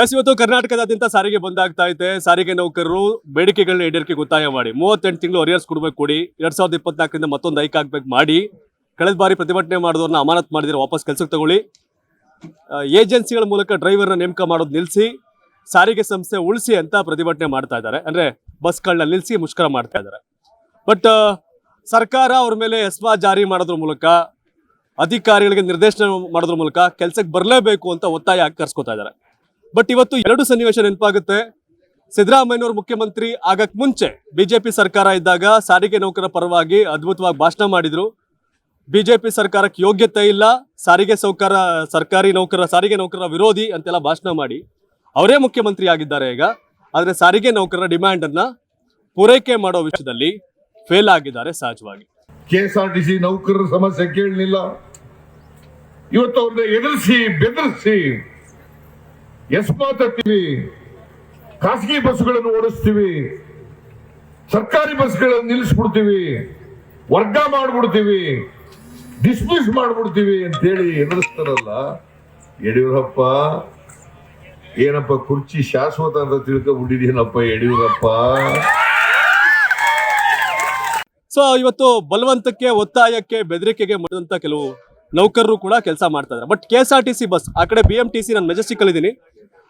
S, ಇವತ್ತು ಕರ್ನಾಟಕದಾದ್ಯಂತ ಸಾರಿಗೆ ಬಂದಾಗ್ತಾ ಇದೆ ಸಾರಿಗೆ ನೌಕರರು ಬೇಡಿಕೆಗಳನ್ನ ಈಡೇರಿಕೆ ಒತ್ತಾಯ ಮಾಡಿ. ಮೂವತ್ತೆಂಟು ತಿಂಗಳು ಅರಿಯರ್ಸ್ ಕೊಡ್ಬೇಕು ಕೊಡಿ. ಎರಡ್ ಸಾವಿರದ ಇಪ್ಪತ್ನಾಲ್ಕರಿಂದ ಮತ್ತೊಂದು ಐಕ್ ಆಗ್ಬೇಕು ಮಾಡಿ. ಕಳೆದ ಬಾರಿ ಪ್ರತಿಭಟನೆ ಮಾಡಿದವ್ರನ್ನ ಅಮಾನತ್ ಮಾಡಿದ್ರೆ ವಾಪಸ್ ಕೆಲಸಕ್ಕೆ ತಗೊಳ್ಳಿ. ಏಜೆನ್ಸಿಗಳ ಮೂಲಕ ಡ್ರೈವರ್ನ ನೇಮಕ ಮಾಡೋದು ನಿಲ್ಲಿಸಿ ಸಾರಿಗೆ ಸಂಸ್ಥೆ ಉಳಿಸಿ ಅಂತ ಪ್ರತಿಭಟನೆ ಮಾಡ್ತಾ ಇದ್ದಾರೆ. ಅಂದ್ರೆ ಬಸ್ಗಳನ್ನ ನಿಲ್ಲಿಸಿ ಮುಷ್ಕರ ಮಾಡ್ತಾ ಇದ್ದಾರೆ. ಬಟ್ ಸರ್ಕಾರ ಅವ್ರ ಮೇಲೆ ಎಸ್ಮಾ ಜಾರಿ ಮಾಡೋದ್ರ ಮೂಲಕ, ಅಧಿಕಾರಿಗಳಿಗೆ ನಿರ್ದೇಶನ ಮಾಡೋದ್ರ ಮೂಲಕ ಕೆಲಸಕ್ಕೆ ಬರಲೇಬೇಕು ಅಂತ ಒತ್ತಾಯ ಆಕರ್ಸ್ಕೊತಾ ಕರ್ಸ್ಕೊತಾ ಇದ್ದಾರೆ. ಬಟ್ ಇವತ್ತು ಎರಡು ಸನ್ನಿವೇಶ ನೆನಪಾಗುತ್ತೆ. ಸಿದ್ದರಾಮಯ್ಯನವರು ಮುಖ್ಯಮಂತ್ರಿ ಆಗಕ್ ಮುಂಚೆ ಬಿಜೆಪಿ ಸರ್ಕಾರ ಇದ್ದಾಗ ಸಾರಿಗೆ ನೌಕರರ ಪರವಾಗಿ ಅದ್ಭುತವಾಗಿ ಭಾಷಣ ಮಾಡಿದ್ರು. ಬಿಜೆಪಿ ಸರ್ಕಾರಕ್ಕೆ ಯೋಗ್ಯತೆ ಇಲ್ಲ, ಸಾರಿಗೆ ಸೌಕರ, ಸರ್ಕಾರಿ ನೌಕರ, ಸಾರಿಗೆ ನೌಕರರ ವಿರೋಧಿ ಅಂತೆಲ್ಲ ಭಾಷಣ ಮಾಡಿ. ಅವರೇ ಮುಖ್ಯಮಂತ್ರಿ ಆಗಿದ್ದಾರೆ ಈಗ. ಆದರೆ ಸಾರಿಗೆ ನೌಕರರ ಡಿಮ್ಯಾಂಡ್ ಅನ್ನ ಪೂರೈಕೆ ಮಾಡೋ ವಿಷಯದಲ್ಲಿ ಫೇಲ್ ಆಗಿದ್ದಾರೆ ಸಹಜವಾಗಿ. ಕೆ ಆರ್ ಟಿ ಸಿ ನೌಕರರ ಸಮಸ್ಯೆ ಕೇಳಲಿಲ್ಲ. ಇವತ್ತು ಅವ್ರನ್ನ ಎದುರಿಸಿ, ಬೆದರಿಸಿ ಎಸ್ಮಾ ಮಾತಾಡ್ತೀವಿ. ಖಾಸಗಿ ಬಸ್ಗಳನ್ನು ಓಡಿಸ್ತೀವಿ. ಸರ್ಕಾರಿ ಬಸ್ಗಳನ್ನು ನಿಲ್ಲಿಸ್ಬಿಡ್ತೀವಿ. ವರ್ಗ ಮಾಡ್ಬಿಡ್ತೀವಿ. ಡಿಸ್ಮಿಸ್ ಮಾಡ್ಬಿಡ್ತೀವಿ ಅಂತೇಳಿ ಎದುರಿಸ್ತಾರಲ್ಲ. ಯಡಿಯೂರಪ್ಪ, ಏನಪ್ಪ ಕುರ್ಚಿ ಶಾಶ್ವತ ಅಂತ ತಿಳ್ಕೊಬಿಟ್ಟಿದೀನಪ್ಪ ಯಡಿಯೂರಪ್ಪ. ಸೊ, ಇವತ್ತು ಬಲವಂತಕ್ಕೆ, ಒತ್ತಾಯಕ್ಕೆ, ಬೆದರಿಕೆಗೆ ಮಾಡಿದಂತ ಕೆಲವು ನೌಕರರು ಕೂಡ ಕೆಲಸ ಮಾಡ್ತಾ ಇದ್ದಾರೆ. But K S R T C bus, ಆ ಕಡೆ ಬಿ ಎಂ ಟಿ ಸಿ, ನಾನು ಮೆಜೆಸ್ಟಿಕ್ ಇದ್ದೀನಿ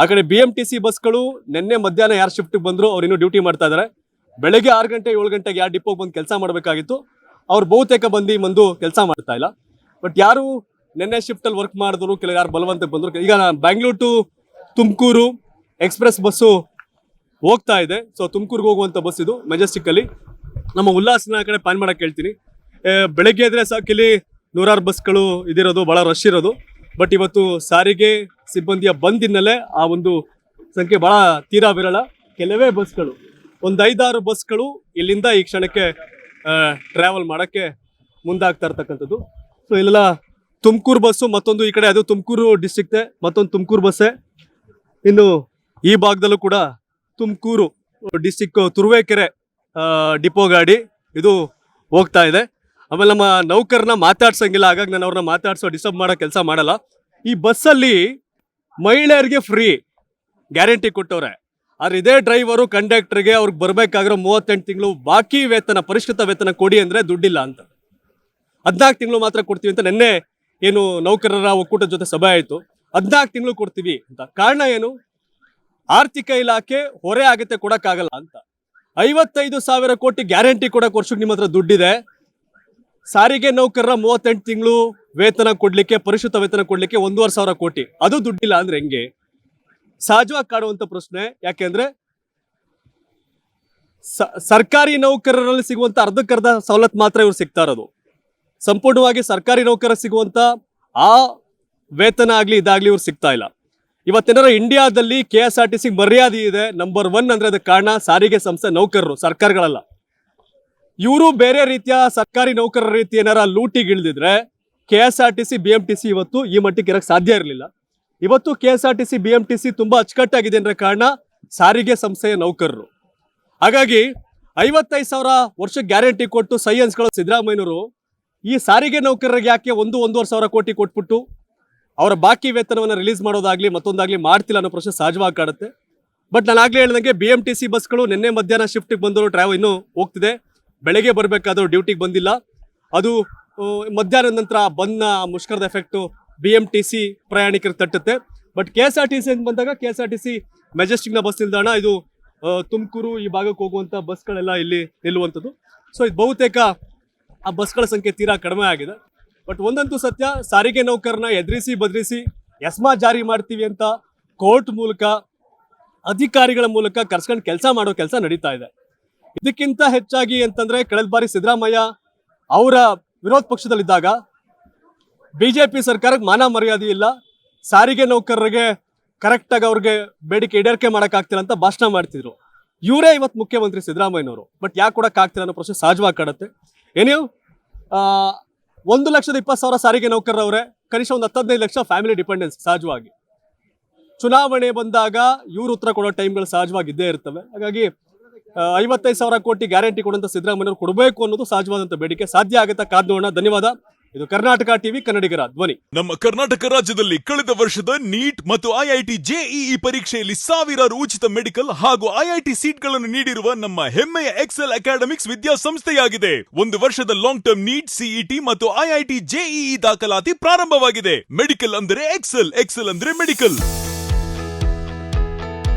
ಆ ಕಡೆ ಬಿ ಎಂ ಟಿ ಸಿ ಬಸ್ಗಳು ನಿನ್ನೆ ಮಧ್ಯಾಹ್ನ ಯಾರು ಶಿಫ್ಟಿಗೆ ಬಂದರು, ಅವ್ರು ಇನ್ನೂ ಡ್ಯೂಟಿ ಮಾಡ್ತಾ ಇದ್ದಾರೆ ಬೆಳಗ್ಗೆ ಆರು ಗಂಟೆ, ಏಳು ಗಂಟೆಗೆ ಯಾರು ಡಿಪೋಗೆ ಬಂದು ಕೆಲಸ ಮಾಡಬೇಕಾಗಿತ್ತು, ಅವ್ರು ಬಹುತೇಕ ಬಂದು ಬಂದು ಕೆಲಸ ಮಾಡ್ತಾ ಇಲ್ಲ. ಬಟ್ ಯಾರು ನಿನ್ನೆ ಶಿಫ್ಟ್ ಅಲ್ಲಿ ವರ್ಕ್ ಮಾಡಿದ್ರು ಕೆಲವು ಯಾರು ಬಲವಂತ ಬಂದರು, ಈಗ Bangalore to Tumakuru express bus ಹೋಗ್ತಾ ಇದೆ. ಸೊ ತುಮಕೂರಿಗೆ ಹೋಗುವಂತ ಬಸ್ ಇದು ಮೆಜೆಸ್ಟಿಕ್ಕಲ್ಲಿ ನಮ್ಮ ಉಲ್ಲಾಸನ ಕಡೆ ಪ್ಲಾನ್ ಮಾಡಕ್ ಹೇಳ್ತೀನಿ. ಬೆಳಗ್ಗೆ ಇದ್ರೆ ಸಾಕಿಲ್ಲಿ ನೂರಾರು ಬಸ್ಗಳು ಇದಿರೋದು, ಬಹಳ ರಶ್ ಇರೋದು. ಬಟ್ ಇವತ್ತು ಸಾರಿಗೆ ಸಿಬ್ಬಂದಿಯ ಬಂದ್ ಹಿನ್ನೆಲೆ ಆ ಒಂದು ಸಂಖ್ಯೆ ಬಹಳ ತೀರಾ ವಿರಳ. ಕೆಲವೇ ಬಸ್ಗಳು, ಒಂದು ಐದಾರು ಬಸ್ಗಳು ಇಲ್ಲಿಂದ ಈ ಕ್ಷಣಕ್ಕೆ ಟ್ರಾವೆಲ್ ಮಾಡೋಕ್ಕೆ ಮುಂದಾಗ್ತಾ ಇರ್ತಕ್ಕಂಥದ್ದು. ಸೊ ಇಲ್ಲೆಲ್ಲ ತುಮಕೂರು ಬಸ್ಸು, ಮತ್ತೊಂದು ಈ ಕಡೆ ಅದು ತುಮಕೂರು ಡಿಸ್ಟಿಕ್ತೆ ಮತ್ತೊಂದು ತುಮಕೂರು ಬಸ್ಸೇ ಇನ್ನು ಈ ಭಾಗದಲ್ಲೂ ಕೂಡ ತುಮಕೂರು ಡಿಸ್ಟಿಕ್ ತುರುವೇಕೆರೆ ಡಿಪೋ ಗಾಡಿ ಇದು ಹೋಗ್ತಾ ಇದೆ. ಆಮೇಲೆ ನಮ್ಮ ನೌಕರನ್ನ ಮಾತಾಡ್ಸಂಗಿಲ್ಲ. ಹಾಗಾಗಿ ನಾನು ಅವ್ರನ್ನ ಮಾತಾಡ್ಸೋ ಡಿಸ್ಟರ್ಬ್ ಮಾಡೋ ಕೆಲಸ ಮಾಡಲ್ಲ. ಈ ಬಸ್ಸಲ್ಲಿ ಮಹಿಳೆಯರಿಗೆ ಫ್ರೀ ಗ್ಯಾರಂಟಿ ಕೊಟ್ಟವ್ರೆ. ಆದ್ರೆ ಇದೇ ಡ್ರೈವರು ಕಂಡಕ್ಟರ್ಗೆ ಅವ್ರಿಗೆ ಬರಬೇಕಾಗಿರೋ ಮೂವತ್ತೆಂಟು ತಿಂಗಳು ಬಾಕಿ ವೇತನ, ಪರಿಷ್ಕೃತ ವೇತನ ಕೊಡಿ ಅಂದ್ರೆ ದುಡ್ಡಿಲ್ಲ ಅಂತ. ಹದಿನಾಲ್ಕು ತಿಂಗಳು ಮಾತ್ರ ಕೊಡ್ತೀವಿ ಅಂತ ನಿನ್ನೆ ಏನು ನೌಕರರ ಒಕ್ಕೂಟದ ಜೊತೆ ಸಭೆ ಆಯಿತು. ಹದಿನಾಲ್ಕು ತಿಂಗಳು ಕೊಡ್ತೀವಿ ಅಂತ. ಕಾರಣ ಏನು? ಆರ್ಥಿಕ ಇಲಾಖೆ ಹೊರೆ ಆಗುತ್ತೆ ಕೊಡೋಕ್ಕಾಗಲ್ಲ ಅಂತ. ಐವತ್ತೈದು ಸಾವಿರ ಕೋಟಿ ಗ್ಯಾರಂಟಿ ಕೊಡೋಕೆ ವರ್ಷಕ್ಕೆ ನಿಮ್ಮ ಹತ್ರ ದುಡ್ಡಿದೆ. ಸಾರಿಗೆ ನೌಕರರ ಮೂವತ್ತೆಂಟು ತಿಂಗಳು ವೇತನ ಕೊಡ್ಲಿಕ್ಕೆ, ಪರಿಶುದ್ಧ ವೇತನ ಕೊಡ್ಲಿಕ್ಕೆ ಒಂದೂವರೆ ಸಾವಿರ ಕೋಟಿ. ಅದು ದುಡ್ಡಿಲ್ಲ ಅಂದ್ರೆ ಹೆಂಗೆ? ಸಹಜವಾಗಿ ಕಾಡುವಂತ ಪ್ರಶ್ನೆ. ಯಾಕೆಂದ್ರೆ ಸರ್ಕಾರಿ ನೌಕರರಲ್ಲಿ ಸಿಗುವಂತ ಅರ್ಧಕ್ಕರ್ಧ ಸವಲತ್ತು ಮಾತ್ರ ಇವ್ರು ಸಿಗ್ತಾ ಇರೋದು. ಸಂಪೂರ್ಣವಾಗಿ ಸರ್ಕಾರಿ ನೌಕರ ಸಿಗುವಂತ ಆ ವೇತನ ಆಗ್ಲಿ ಇದಾಗ್ಲಿ ಇವ್ರು ಸಿಗ್ತಾ ಇಲ್ಲ. ಇವತ್ತೇನಾರ ಇಂಡಿಯಾದಲ್ಲಿ K S R T C ಮರ್ಯಾದೆ ಇದೆ ನಂಬರ್ ಒನ್ ಅಂದ್ರೆ ಅದಕ್ಕೆ ಕಾರಣ ಸಾರಿಗೆ ಸಂಸ್ಥೆ ನೌಕರರು, ಸರ್ಕಾರಗಳಲ್ಲ. ಇವರು ಬೇರೆ ರೀತಿಯ ಸರ್ಕಾರಿ ನೌಕರರ ರೀತಿ ಏನಾರ ಲೂಟಿಗಿಳಿದಿದ್ರೆ K S R T C B M T C ಇವತ್ತು ಈ ಮಟ್ಟಿಗೆ ಇರಕ್ಕೆ ಸಾಧ್ಯ ಇರಲಿಲ್ಲ. ಇವತ್ತು K S R T C B M T C ತುಂಬಾ ಅಚ್ಚುಕಟ್ಟಾಗಿದೆ ಅಂದ್ರೆ ಕಾರಣ ಸಾರಿಗೆ ಸಂಸ್ಥೆಯ ನೌಕರರು. ಹಾಗಾಗಿ ಐವತ್ತೈದು ಸಾವಿರ ವರ್ಷ ಗ್ಯಾರಂಟಿ ಕೊಟ್ಟು ಸೈ ಅನ್ಸ್ಕೊಳ್ಳೋ ಸಿದ್ದರಾಮಯ್ಯನವರು ಈ ಸಾರಿಗೆ ನೌಕರರಿಗೆ ಯಾಕೆ ಒಂದು ಒಂದೂವರೆ ಸಾವಿರ ಕೋಟಿ ಕೊಟ್ಬಿಟ್ಟು ಅವರ ಬಾಕಿ ವೇತನವನ್ನು ರಿಲೀಸ್ ಮಾಡೋದಾಗ್ಲಿ ಮತ್ತೊಂದಾಗ್ಲಿ ಮಾಡ್ತಿಲ್ಲ ಅನ್ನೋ ಪ್ರಶ್ನೆ ಸಹಜವಾಗಿ ಕಾಡುತ್ತೆ. ಬಟ್ ನಾನು ಆಗ್ಲೇ ಹೇಳಿದಂಗೆ ಬಿ ಎಂ ಟಿ ಸಿ ಬಸ್ಗಳು ನಿನ್ನೆ ಮಧ್ಯಾಹ್ನ ಶಿಫ್ಟಿಗೆ ಬಂದರೂ ಟ್ರಾವೆಲ್ ಇನ್ನೂ ಹೋಗ್ತಿದೆ. ಬೆಳಗ್ಗೆ ಬರಬೇಕಾದ್ರೂ ಡ್ಯೂಟಿಗೆ ಬಂದಿಲ್ಲ. ಅದು ಮಧ್ಯಾಹ್ನ ನಂತರ ಬಂದ ಮುಷ್ಕರದ effect B M T C ಪ್ರಯಾಣಿಕರು ತಟ್ಟುತ್ತೆ. But K S R T C ಅಂತ ಬಂದಾಗ K S R T C ಮೆಜೆಸ್ಟಿಕ್ನ bus ನಿಲ್ದಾಣ, ಇದು ತುಮಕೂರು ಈ ಭಾಗಕ್ಕೆ ಹೋಗುವಂಥ ಬಸ್ಗಳೆಲ್ಲ ಇಲ್ಲಿ ನಿಲ್ಲುವಂಥದ್ದು. ಸೊ, ಇದು ಬಹುತೇಕ ಆ ಬಸ್ಗಳ ಸಂಖ್ಯೆ ತೀರಾ ಕಡಿಮೆ ಆಗಿದೆ. ಬಟ್ ಒಂದಂತೂ ಸತ್ಯ, ಸಾರಿಗೆ ನೌಕರನ್ನ ಎದುರಿಸಿ ಬದಲಿಸಿ ಎಸ್ಮಾ ಜಾರಿ ಮಾಡ್ತೀವಿ ಅಂತ ಕೋರ್ಟ್ ಮೂಲಕ ಅಧಿಕಾರಿಗಳ ಮೂಲಕ ಕರ್ಸ್ಕೊಂಡು ಕೆಲಸ ಮಾಡೋ ಕೆಲಸ ನಡೀತಾ ಇದೆ. ಇದಕ್ಕಿಂತ ಹೆಚ್ಚಾಗಿ ಅಂತಂದ್ರೆ ಕಳೆದ ಬಾರಿ ಸಿದ್ದರಾಮಯ್ಯ ಅವರ ವಿರೋಧ ಪಕ್ಷದಲ್ಲಿದ್ದಾಗ ಬಿಜೆಪಿ ಸರ್ಕಾರಕ್ಕೆ ಮಾನ ಮರ್ಯಾದೆ ಇಲ್ಲ. ಸಾರಿಗೆ ನೌಕರರಿಗೆ ಕರೆಕ್ಟಾಗಿ ಅವ್ರಿಗೆ ಬೇಡಿಕೆ ಈಡೇರಿಕೆ ಮಾಡೋಕ್ಕಾಗ್ತಿಲ್ಲ ಅಂತ ಭಾಷಣ ಮಾಡ್ತಿದ್ರು. ಇವರೇ ಇವತ್ತು ಮುಖ್ಯಮಂತ್ರಿ ಸಿದ್ದರಾಮಯ್ಯನವರು. ಬಟ್ ಯಾಕೆ ಕೊಡೋಕ್ಕಾಗ್ತಿಲ್ಲ ಅನ್ನೋ ಪ್ರಶ್ನೆ ಸಹಜವಾಗಿ ಕಾಡುತ್ತೆ. ಏನೇ ಒಂದು ಲಕ್ಷದ ಇಪ್ಪತ್ತು ಸಾವಿರ ಸಾರಿಗೆ ನೌಕರರವ್ರೆ, ಕನಿಷ್ಠ ಒಂದು ಹತ್ತದೈದು ಲಕ್ಷ ಫ್ಯಾಮಿಲಿ ಡಿಪೆಂಡೆನ್ಸ್ ಸಹಜವಾಗಿ. ಚುನಾವಣೆ ಬಂದಾಗ ಇವ್ರು ಉತ್ತರ ಕೊಡೋ ಟೈಮ್ಗಳು ಸಹಜವಾಗಿ ಇದ್ದೇ ಇರ್ತವೆ. ಹಾಗಾಗಿ ಐವತ್ತೈದು ಸಾವಿರ ಕೋಟಿ ಗ್ಯಾರಂಟಿ ಕೊಡುವಂತ ಸಿದ್ದರಾಮಯ್ಯವರು ಕೊಡಬೇಕು ಅನ್ನೋದು ಸಹಜವಾದಂಥ ಬೇಡಿಕೆ. ಸಾಧ್ಯ ಆಗುತ್ತಾ ಕಾದ್ ಧನ್ಯವಾದ. ಇದು ಕರ್ನಾಟಕ ಟಿವಿ, ಕನ್ನಡಿಗರ ಧ್ವನಿ. ನಮ್ಮ ಕರ್ನಾಟಕ ರಾಜ್ಯದಲ್ಲಿ ಕಳೆದ ವರ್ಷದ ನೀಟ್ ಮತ್ತು ಐಐಟಿ ಜೆಇಇ ಪರೀಕ್ಷೆಯಲ್ಲಿ ಸಾವಿರಾರು ಉಚಿತ ಮೆಡಿಕಲ್ ಹಾಗೂ ಐಐಟಿ ಸೀಟ್ಗಳನ್ನು ನೀಡಿರುವ ನಮ್ಮ ಹೆಮ್ಮೆಯ ಎಕ್ಸೆಲ್ ಅಕಾಡೆಮಿಕ್ಸ್ ವಿದ್ಯಾಸಂಸ್ಥೆಯಾಗಿದೆ. ಒಂದು ವರ್ಷದ ಲಾಂಗ್ ಟರ್ಮ್ ನೀಟ್, ಸಿಇಟಿ ಮತ್ತು ಐಐಟಿ ಜೆಇಇ ದಾಖಲಾತಿ ಪ್ರಾರಂಭವಾಗಿದೆ. ಮೆಡಿಕಲ್ ಅಂದರೆ ಎಕ್ಸೆಲ್ ಎಕ್ಸೆಲ್ ಅಂದ್ರೆ ಮೆಡಿಕಲ್.